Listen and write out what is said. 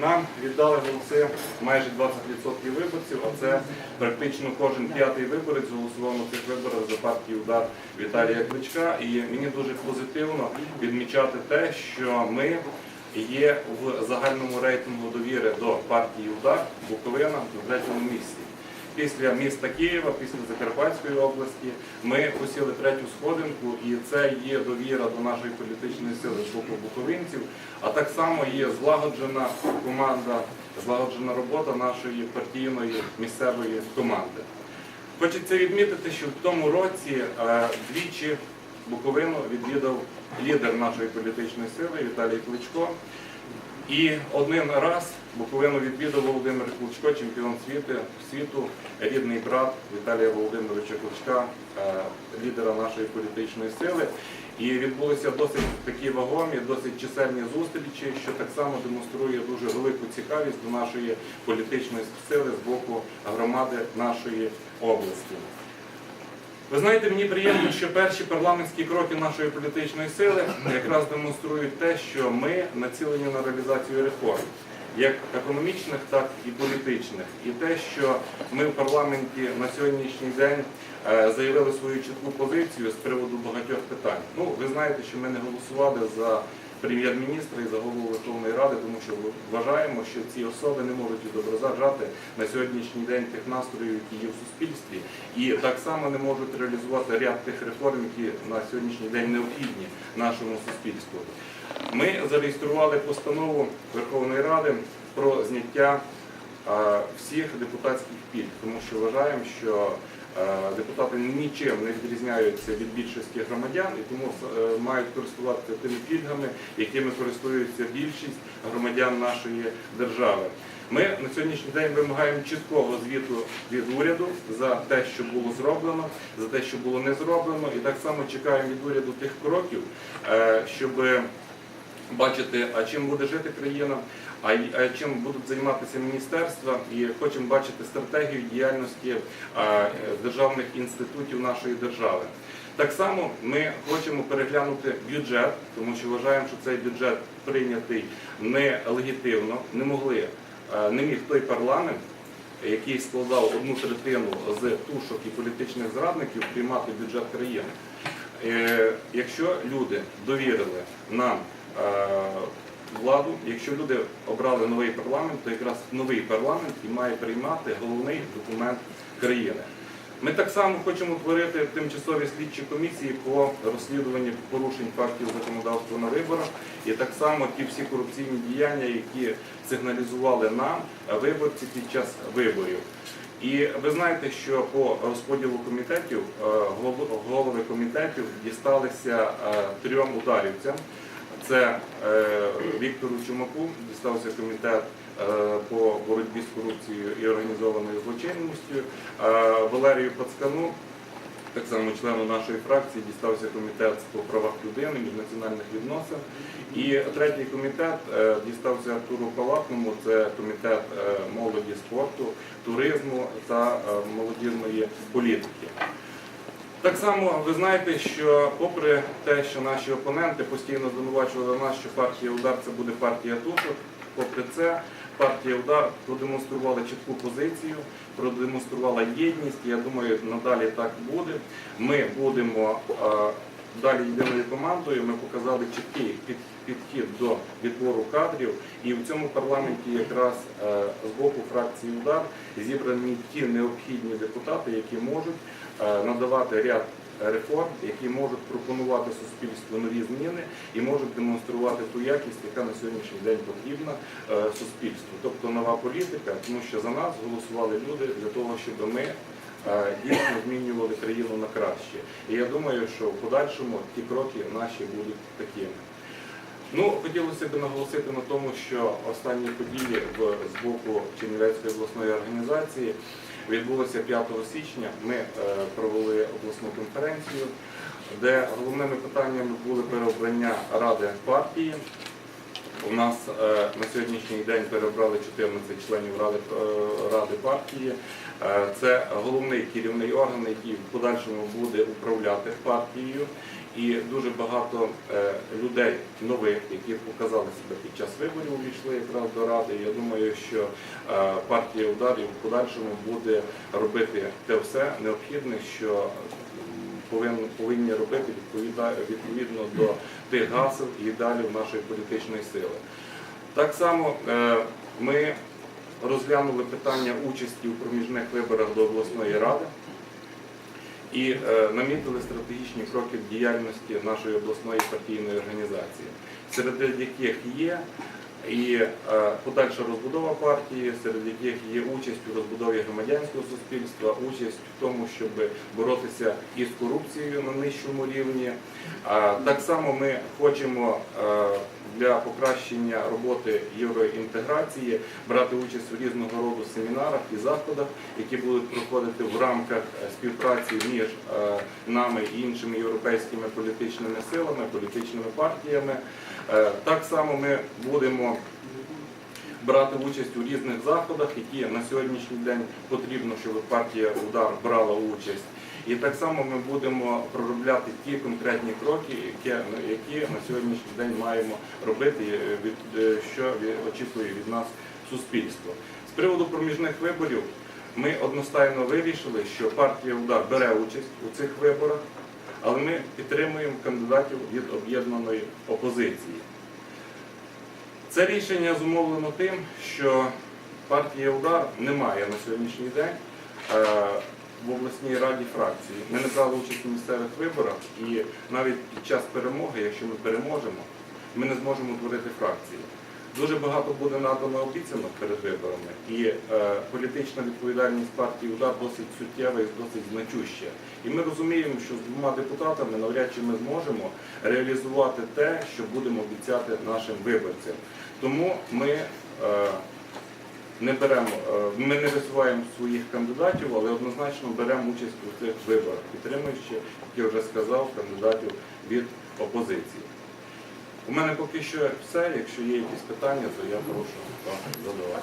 нам віддали голоси майже 20% виборців, а це практично кожен п'ятий виборець голосував на цих виборах за партію удар Віталія Кличка. І мені дуже позитивно відмічати те, що ми є в загальному рейтингу довіри до партії удар Буковина на третьому місці. Після міста Києва, після Закарпатської області ми посіли третю сходинку, і це є довіра до нашої політичної сили з боку буковинців, а так само є злагоджена команда, злагоджена робота нашої партійної місцевої команди. Хочеться відмітити, що в тому році е, двічі Буковину відвідав лідер нашої політичної сили Віталій Кличко. І один раз Буковину відвідав Володимир Кличко, чемпіон світу, світу, рідний брат Віталія Володимировича Кличка, е, лідера нашої політичної сили. І відбулися досить такі вагомі, досить чисельні зустрічі, що так само демонструє дуже велику цікавість до нашої політичної сили з боку громади нашої області. Ви знаєте, мені приємно, що перші парламентські кроки нашої політичної сили якраз демонструють те, що ми націлені на реалізацію реформ, як економічних, так і політичних. І те, що ми в парламенті на сьогоднішній день е, заявили свою чітку позицію з приводу багатьох питань. Ну, ви знаєте, що ми не голосували за прем'єр-міністра і за голову Верховної Ради, тому що вважаємо, що ці особи не можуть відображати на сьогоднішній день тих настроїв, які є в суспільстві, і так само не можуть реалізувати ряд тих реформ, які на сьогоднішній день необхідні нашому суспільству. Ми зареєстрували постанову Верховної Ради про зняття всіх депутатських пільг, тому що вважаємо, що депутати нічим не відрізняються від більшості громадян і тому е, мають користуватися тими пільгами, якими користуються більшість громадян нашої держави. Ми на сьогоднішній день вимагаємо чіткого звіту від уряду за те, що було зроблено, за те, що було не зроблено, і так само чекаємо від уряду тих кроків, е, щоб бачити, а чим буде жити країна, а чим будуть займатися міністерства, і хочемо бачити стратегію діяльності е, державних інститутів нашої держави. Так само ми хочемо переглянути бюджет, тому що вважаємо, що цей бюджет прийнятий нелегітимно, не могли, е, не міг той парламент. Який складав одну третину з тушок і політичних зрадників приймати бюджет країни. Е, Якщо люди довірили нам владу, якщо люди обрали новий парламент, то якраз новий парламент і має приймати головний документ країни. Ми так само хочемо творити тимчасові слідчі комісії по розслідуванню порушень фактів законодавства на виборах, і так само ті всі корупційні діяння, які сигналізували нам е, виборці під час виборів. І ви знаєте, що по розподілу комітетів е, голови комітетів дісталися е, трьом ударівцям. Це е, Віктору Чумаку, дістався комітет е, по боротьбі з корупцією і організованою злочинністю, е, Валерію Пацкану, так само члену нашої фракції, дістався комітет по правах людини, міжнаціональних відносин. І третій комітет дістався Артуру Палатному, це комітет молоді, спорту, туризму та молодіжної політики. Так само ви знаєте, що попри те, що наші опоненти постійно звинувачували нас, що партія удар це буде партія Тусу, попри це партія удар продемонструвала чітку позицію, продемонструвала єдність. Я думаю, надалі так буде. Ми будемо е, далі єдиною командою. Ми показали чіткий під- підхід до відбору кадрів, і в цьому парламенті якраз е, з боку фракції удар зібрані ті необхідні депутати, які можуть е, надавати ряд реформ, які можуть пропонувати суспільству нові зміни і можуть демонструвати ту якість, яка на сьогоднішній день потрібна е, суспільству. Тобто нова політика, тому що за нас голосували люди для того, щоб ми. Дійсно змінювали країну на краще. І я думаю, що в подальшому ті кроки наші будуть такими. Ну, хотілося б наголосити на тому, що останні події в, з боку Чернівецької обласної організації відбулося 5 січня. Ми е, провели обласну конференцію, де головними питаннями були переобрання ради партії. У нас е, на сьогоднішній день перебрали 14 членів ради, е, ради партії. Е, Це головний керівний орган, який в подальшому буде управляти партією. і дуже багато людей нових, які показали себе під час виборів, увійшли якраз до ради. Я думаю, що партія ударів в подальшому буде робити те все необхідне, що повинні робити відповідно до тих гасел і ідеалів нашої політичної сили. Так само е, ми розглянули питання участі у проміжних виборах до обласної ради і е, намітили стратегічні кроки в діяльності нашої обласної партійної організації, серед яких є і е, подальша розбудова партії, серед яких є участь у розбудові громадянського суспільства, участь в тому, щоб боротися із корупцією на нижчому рівні. Так само ми хочемо е, для покращення роботи євроінтеграції брати участь у різного роду семінарах і заходах, які будуть проходити в рамках е, співпраці між нами і іншими європейськими політичними силами, політичними партіями. Так само ми будемо брати участь у різних заходах, які на сьогоднішній день потрібно, щоб партія удар брала участь. І так само ми будемо проробляти ті конкретні кроки, які, на сьогоднішній день маємо робити, е, е, що очікує від нас суспільство. З приводу проміжних виборів ми одностайно вирішили, що партія удар бере участь у цих виборах, але ми підтримуємо кандидатів від об'єднаної опозиції. Це рішення зумовлено тим, що партія удар не має на сьогоднішній день е, в обласній раді фракції. Ми не брали участь у місцевих виборах і навіть під час перемоги, якщо ми переможемо, ми не зможемо утворити фракції. Дуже багато буде надано обіцянок перед виборами, і е, політична відповідальність партії удар досить суттєва і досить значуща. І ми розуміємо, що з двома депутатами навряд чи ми зможемо реалізувати те, що будемо обіцяти нашим виборцям. Тому ми е, не беремо, е, ми не висуваємо своїх кандидатів, але однозначно беремо участь у цих виборах, підтримуючи, як я вже сказав, кандидатів від опозиції. У мене поки що все. Якщо є якісь питання, то я прошу задавати.